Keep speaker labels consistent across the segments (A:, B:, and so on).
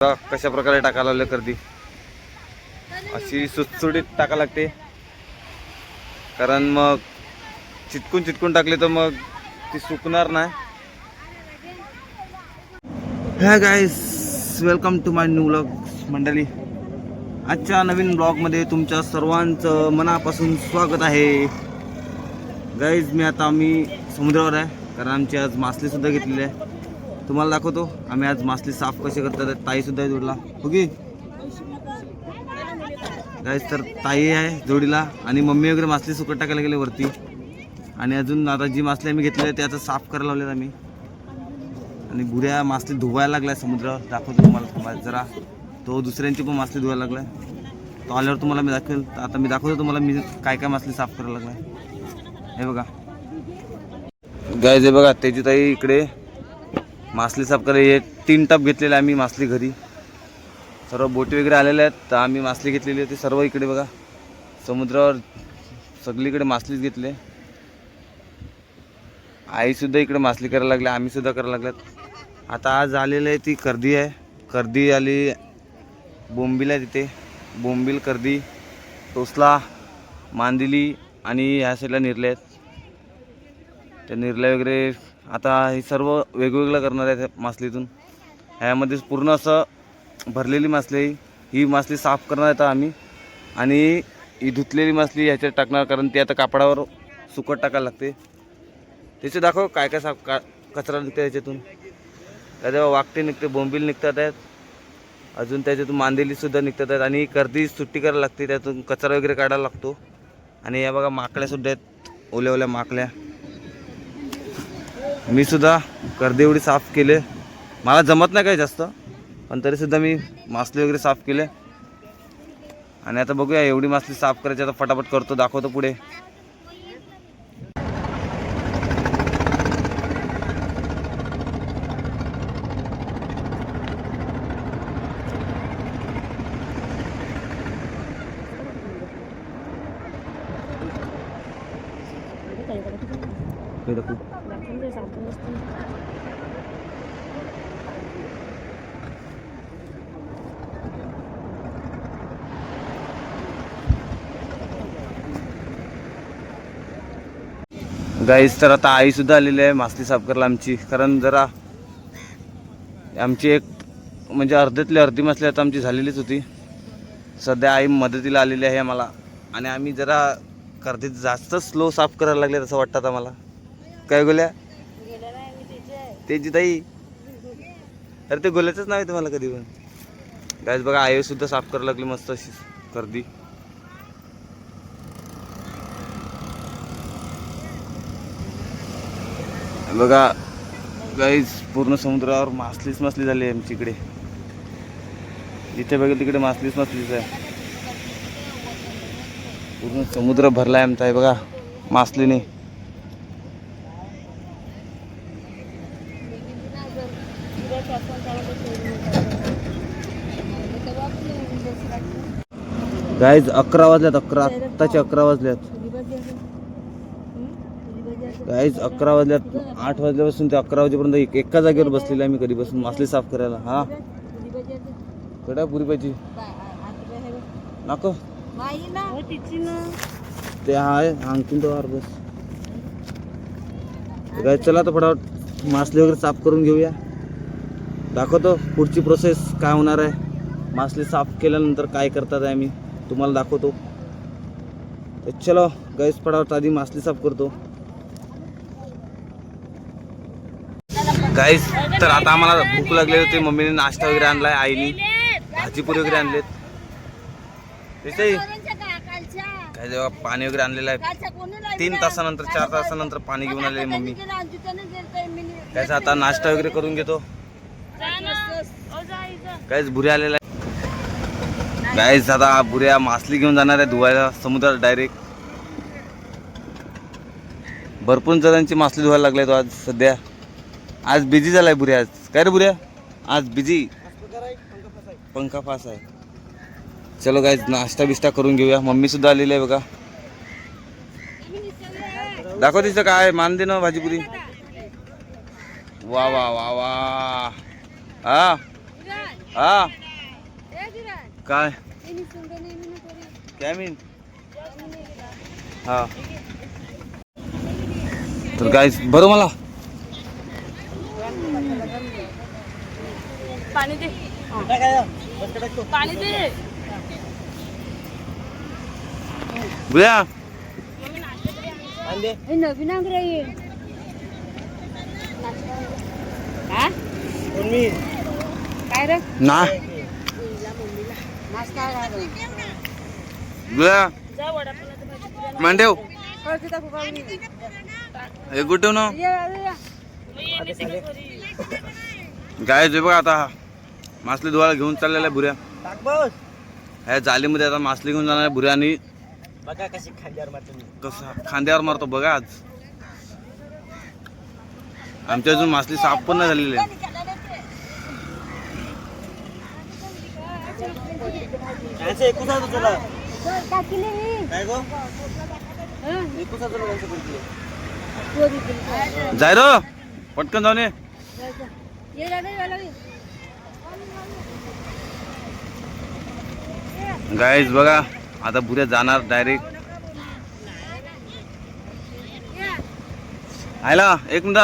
A: कशा प्रकारे टाकायला लागले गर्दी. अशी सुटसुटीत टाका लागते. कारण मग चिटकून चिटकून टाकले तर मग ती सुकणार नाही. Hey guys welcome to my new blog मंडळी. आजच्या नवीन ब्लॉगमध्ये तुमच्या सर्वांचं मनापासून स्वागत आहे. गाईज मी आता आम्ही समुद्रावर आहे. कारण आमची आज मासली सुद्धा घेतलेली आहे. तुम्हाला दाखवतो. आम्ही आज मासली साफ कसे करतात ताईसुद्धा आहे जोडला. ओके हो गाईस तर ताई आहे जोडीला आणि मम्मी वगैरे मासली सुकट टाकायला गेले वरती. आणि अजून आता जी मासली आम्ही घेतली आहे ते आता साफ करायला लावलेत आम्ही. आणि गुऱ्या मासली धुवायला लागलाय समुद्रावर दाखवतो तुम्हाला थांबा जरा. तो दुसऱ्यांची पण मासली धुवायला लागलाय. तो आल्यावर तुम्हाला मी दाखवेल. आता मी दाखवतो तुम्हाला मी काय काय मासली साफ करायला लागलाय. हे बघा. गायज हे बघा त्याची ताई इकडे. मासली साफ करायला हे तीन टप घेतलेले आम्ही मासली घरी. सर्व बोटी वगैरे आलेल्या आहेत तर आम्ही मासली घेतलेली होती सर्व इकडे बघा. समुद्रावर सगळीकडे मासलीच घेतले. आईसुद्धा इकडे मासली करायला लागली आम्हीसुद्धा करायला लागल्यात. आता आज आलेलं आहे ती कर्दी आहे. कर्दी आली बोंबील आहे तिथे. बोंबील कर्दी टोसला मांदिली आणि ह्या साईडला निरले आहेत. त्या निरल्या वगैरे आता हे सर्व वेगवेगळं करणार आहेत मासलीतून. ह्यामध्ये पूर्ण असं भरलेली मासली ही मासली साफ करणार आहेत आम्ही. आणि ही धुतलेली मासली ह्याच्यात टाकणार कारण ती आता कापडावर सुकट टाकायला लागते. त्याचे दाखव काय काय साफ का कचरा निघते त्याच्यातून त्याच्यावर वाकटे निघते बोंबील निघतात आहेत. अजून त्याच्यातून मांदेलीसुद्धा निघतात आहेत. आणि गर्दी सुट्टी करायला लागते त्यातून कचरा वगैरे काढायला लागतो. आणि या बघा माकड्यासुद्धा आहेत. ओल्या ओल्या माकड्या. मी सुद्धा गर्दी एवढी साफ केले. मला जमत नाही काही जास्त पण तरीसुद्धा मी मासली वगैरे साफ केले. आणि आता बघूया एवढी मासली साफ करायची आता फटाफट करतो दाखवतो पुढे. हे गाईस तर आता आईसुद्धा आलेली आहे मासली साफ करायला आमची. कारण जरा आमची एक म्हणजे अर्ध्यातली अर्धी मासली आता आमची झालेलीच होती. सध्या आई मदतीला आलेली आहे आम्हाला. आणि आम्ही जरा कर्दीत जास्त स्लो साफ करायला लागले तसं वाटतं आता मला. काय गोल्या? त्याची ताई. अरे ते गोल्याचंच नाव आहे तुम्हाला कधी पण. गायस बघा आईसुद्धा साफ करायला लागली मस्त अशी कर्दी बघा गाईज पूर्ण समुद्रावर मासलीच मासली झाली आहे आमची इकडे. जिथे बघेल तिकडे मासलीच मासलीच आहे. पूर्ण समुद्र भरला आहे आमचा आहे बघा मासलीने. गाईज अकरा वाजल्यात अकरा आत्ताचे अकरा वाजल्यात. गाईज अकरा वाजल्यात आठ वाजल्यापासून ते अकरा वाजेपर्यंत एक- एका जागेवर बसलेला आहे मी कधीपासून मासली साफ करायला हा? कडा पुरी पाहिजे. नको. ते आहे आणखीन तो बस. काय चला तर फटाफट मासली वगैरे साफ करून घेऊया. दाखवतो पुढची प्रोसेस काय होणार आहे. मासली साफ केल्यानंतर काय करतात आहे आम्ही तुम्हाला दाखवतो. तर चलो गैस फटाफट आधी मासली साफ करतो. गाईज तर आता आम्हाला भूक लागली होती. मम्मीने नाश्ता वगैरे आणलाय आईने भाजीपुरी वगैरे आणलेत. त्याच्याही काय जेव्हा पाणी वगैरे आणलेलं आहे तीन तासानंतर चार तासानंतर पाणी घेऊन आले मम्मी. त्याचा आता नाश्ता वगैरे करून घेतो. काहीच भुऱ्या आलेला आहे काहीच आता भुऱ्या मासली घेऊन जाणार आहे धुवायला समुद्रात डायरेक्ट भरपूर जणांची मासली धुवायला लागले तो आज सध्या. आज बिझी झालाय बुऱ्या आज. काय रे बुऱ्या आज बिझी पंखा फास आहे. चलो काय नाश्ता बिस्टा करून घेऊया. मम्मी सुद्धा आलेली आहे बघा. दाखव तिचं काय? मान दे ना भाजीपुरी. वा वा वा वा. हा. हा. काय? काय मीन हा. तर काय बरं मला.
B: पाणी दे. पाणी दे.
A: बुया
B: नवीन अंगरे आहे. हा? काय रे?
A: ना. बुया मांडेव. हे कुठे ना. गाय जे बघा आता मासली धुवायला घेऊन चाललेला आहे बुऱ्या ह्या जालीमध्ये आता मासली घेऊन जाणार आहे बुऱ्या आणि
C: बघा कशी खांद्यावर मारतो
A: कसा खांद्यावर मारतो बघा आज. आमच्या अजून मासली साफ पण नाही झालेली. आहे
C: यांचं काय
A: पटकन जाऊन ये गाईज बघा आता बुऱ्या जाणार डायरेक्ट आयला एक मिनिट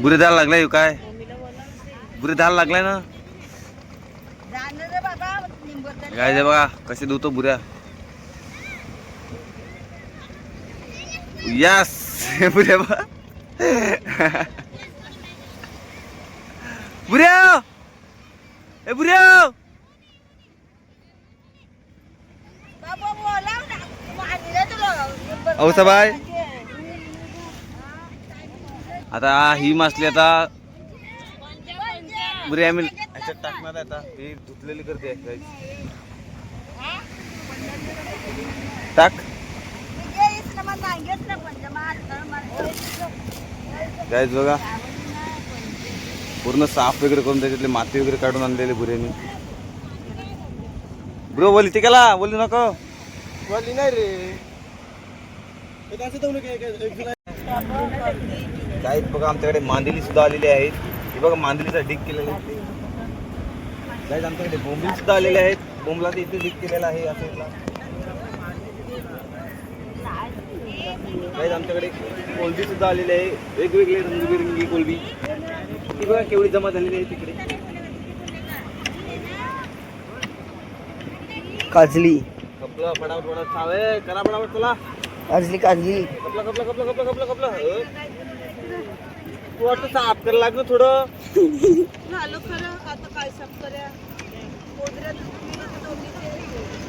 A: बुरे द्यायला लागलाय ह्यो काय? बुरे द्यायला लागलाय ना? जे बघा कसे धुतो बुऱ्या. यस बुऱ्या बुऱ्या ए बुऱ्या औसाबाई आता ही मासली आता बुरे आम्ही याच्यात टाकणार आहे आता. ही धुतलेली करते. टाक. गायच बघा. पूर्ण साफ वगैरे करून त्याच्यातली माती वगैरे काढून आणलेली बुऱ्यानी ब्रो बोली ती केला. बोली नको.
C: वाली नाही रे. काय
A: बघा आमच्याकडे मांदिली सुद्धा आलेली आहेत. हे बघा मांदिलीचा डिक केलेला आहे. आमच्याकडे बोंबील सुद्धा आलेले आहेत. बोंबला ते इथे डिक केलेला आहे या गाईज आमच्याकडे कोलबी सुद्धा आलेली आहे. वेगवेगळे रंगबिरंगी कोलबी. ती बघा केवढी जमा झालेली आहे तिकडे.
C: काजली.
A: कपलं फटाफट फटाफट. खावे करा फटाफट चला.
C: काजली काजली.
A: कपला कपला कपला कपला कपला कपला. तू वाटतं साफ करायला लागलं थोडं.
B: झालं खरं? आता काय साफ करूया?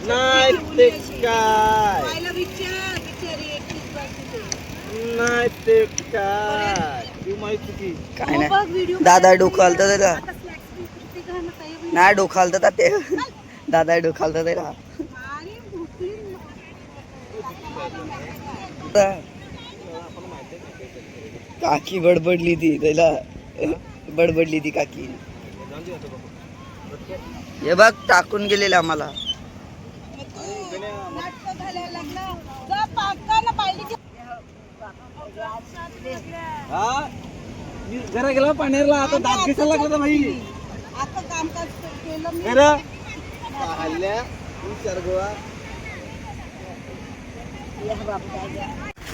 A: नाही ते काय
B: पाहिलं विचार बिचारी एकटीच बसली
A: नाही ते काय? तू माहिती की
C: काय
B: बघ
C: नाही
B: व्हिडिओ
C: दादा डोकं आलतं त्याला नाही डोकं आलतं ता ते दादा डोकं आलतं त्याला काकी बडबडली ती त्याला. बडबडली ती काकी. हे बघ टाकून गेलेलं आम्हाला
B: नाटकं घालायला लागला जा पाकाला पाहिली की
A: हा? मी जरा गेला पाण्याला आता दात दिसायला लागला तर भाई
B: आता कामकाज केलं मी.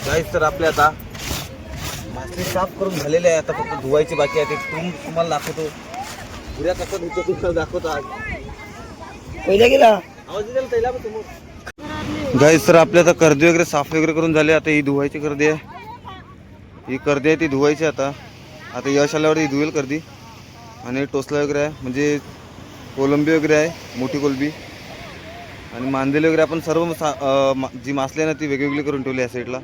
A: गाईस तर आपले आता मासली साफ करून झालेले आहे आता फक्त धुवायची बाकी आहे. ते तुम तुम्हाला दाखवतो. उद्या कसं धुतो तुम्हाला दाखवतो आज.
C: पहिला गेला?
A: आवाज दिला समोर? गाईस तर आपले आता कर्दी वगैरे साफ वगैरे करून झाले. आता ही धुवायची कर्दी आहे. ही कर्दी आहे ती धुवायची आता. आता यश आल्यावर ही धुवेल कर्दी आणि टोसला वगैरे आहे म्हणजे कोलंबी वगैरे आहे मोठी कोलंबी. आणि मांदेली वगैरे आपण सर्व सा मा- जी मासली आहे ना ती वेगवेगळी करून ठेवली आहे साईडला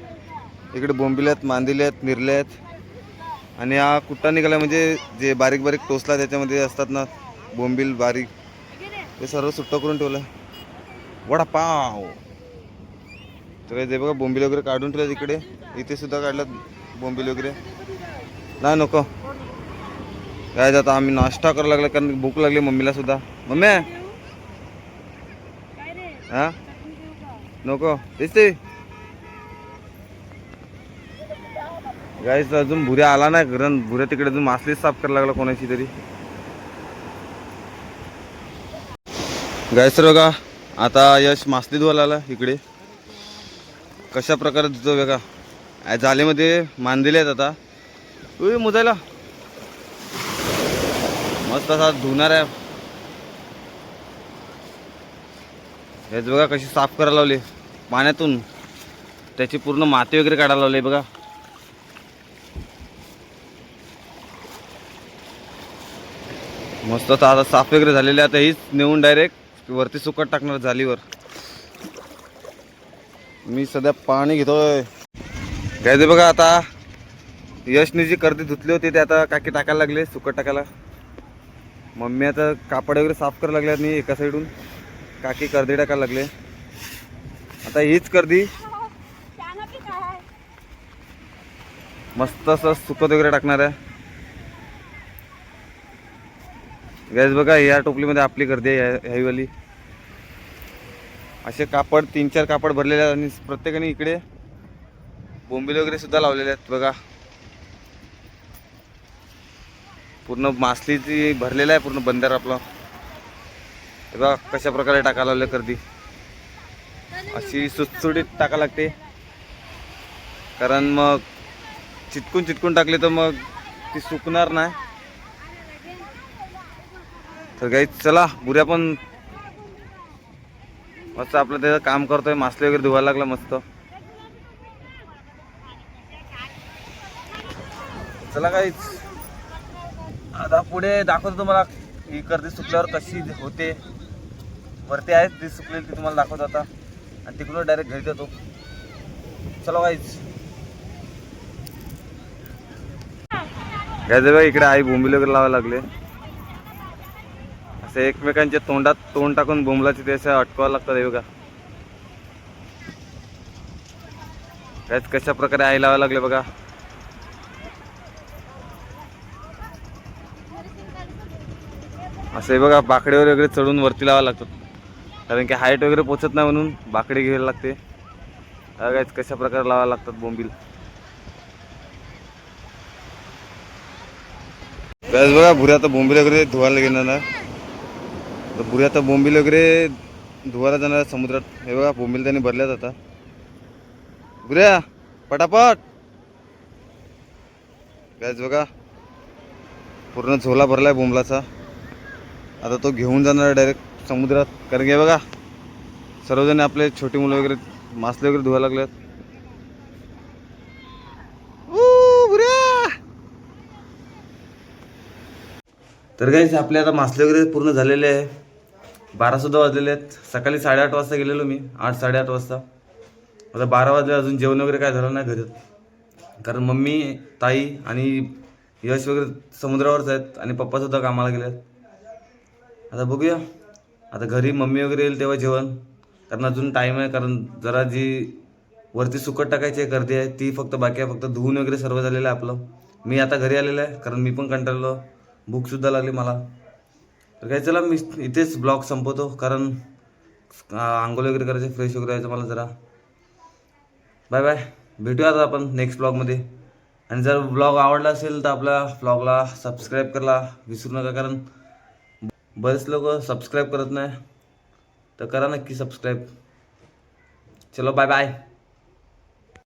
A: इकडे बोंबिले आहेत मांदेले आहेत मिरले आहेत. आणि हा कुट्टा निघाला म्हणजे जे बारीक बारीक टोसला त्याच्यामध्ये असतात ना बोंबील बारीक ते सर्व सुट्टं करून ठेवलं वडापाव तर जे बघा बोंबील वगैरे काढून ठेवलं इकडे. इथे सुद्धा काढलं बोंबील वगैरे. नाही नको. काय आता आम्ही नाश्ता करायला लागला कारण भूक लागली मम्मीला सुद्धा. मम्मी! हा? नको. तेच ते गाईस अजून भुऱ्या आला नाही. कारण भुऱ्या तिकडे अजून मासलीच साफ करायला लागला कोणाची तरी. गाईस बघा आता यश मासली धुवायला आला इकडे. कशा प्रकारे धुतो बघा. आ, जालेमध्ये मांदेले आहेत आता. उई मुजायला. मस्त असा धुणार आहे. हेच बघा कशी साफ करायला लावली. पाण्यातून. त्याची पूर्ण माती वगैरे काढायला लावली बघा. मस्त आता साफ वगैरे झालेली आता हीच नेऊन डायरेक्ट वरती सुकट टाकणार जालीवर मी सध्या पाणी घेतोय. घ्यायचं बघा आता. यशने जी कर्दी धुतली होती ते आता काकी टाकायला लागले सुकट टाकायला. मम्मी आता कापड वगैरे साफ करायला लागले आणि एका साईडून काकी कर्दी टाकायला लागले. आता हीच कर्दी मस्त असं सुकत वगैरे टाकणार आहे. गॅस बघा या टोपलीमध्ये आपली गर्दी आहे ह्यावाली. असे कापड तीन चार कापड भरलेले आहेत आणि प्रत्येकाने इकडे बोंबील वगैरे सुद्धा लावलेले आहेत बघा. पूर्ण मासलीची भरलेला आहे पूर्ण बंदर आपला. हे बघा कशा प्रकारे टाकायला लावले गर्दी. अशी सुटसुटीत टाका लागते. कारण मग चिटकून चिटकून टाकले तर मग ती सुकणार नाही. तर गाई चला बुऱ्या पण. मस्त आपलं त्याचं काम करतोय. मासले वगैरे धुवायला लागला मस्त. चला काहीच आता पुढे दाखवतो तुम्हाला ही गर्दी सुकल्यावर कशी होते. वरती आहेत ती सुकलेली ती तुम्हाला दाखवतो आता. आणि तिकडून डायरेक्ट घरी देतो चला काहीच काय बघा इकडे आई बोंबिले वगैरे लावायला लागले. असे एकमेकांच्या तोंडात तोंड टाकून बोंबलाचे ते असं अटकावं लागतं हे बघा. कशा प्रकारे आई लावायला लागले बघा. असं हे बघा बाकडेवर वगैरे चढून वरती लावा लागतात कारण की हाईट वगैरे पोचत नाही म्हणून बाकडे घ्यायला लागते. काहीच कशा प्रकारे लावायला लागतात बोंबील? गॅस बघा भुऱ्या आता बोंबील वगैरे धुवायला घेणार ना. तर भुऱ्या आता बोंबील वगैरे धुवायला जाणार समुद्रात. हे बघा बोंबील त्यांनी भरल्यात आता. भुऱ्या पटापट. गॅस बघा पूर्ण झोला भरलाय बोंबलाचा. आता तो घेऊन जाणार डायरेक्ट समुद्रात. कारण की बघा सर्वजण आपले छोटी मुलं वगैरे मासले वगैरे धुवायला लागलेत. तर काही आपले आता मासले वगैरे पूर्ण झालेले आहे. बारा सुद्धा वाजलेले आहेत. सकाळी साडेआठ वाजता गेलेलो मी आठ साडेआठ वाजता. आता बारा वाजले अजून जेवण वगैरे काय झालं नाही घरी. कारण मम्मी ताई आणि यश वगैरे समुद्रावरच आहेत आणि पप्पासुद्धा कामाला गेले आहेत आता बघूया. आता घरी मम्मी वगैरे येईल तेव्हा जेवण. कारण अजून टाईम आहे कारण जरा जी वरती सुकट टाकायची आहे गर्दी आहे ती फक्त बाकी आहे फक्त धुवून वगैरे सर्व झालेलं आहे आपलं. मी आता घरी आलेलो आहे कारण मी पण कंटाळलो भूकसुद्धा लागली मला. तर काय चला मी इथेच ब्लॉग संपवतो कारण आंघोळ वगैरे करायचे फ्रेश वगैरे यायचं मला जरा. बाय बाय भेटूया आता आपण नेक्स्ट ब्लॉगमध्ये आणि जर ब्लॉग आवडला असेल तर आपल्या ब्लॉगला सबस्क्राईब करायला विसरू नका कारण बरेच लोक सबस्क्राईब करत नाही. तर करा नक्की सबस्क्राईब चलो बाय बाय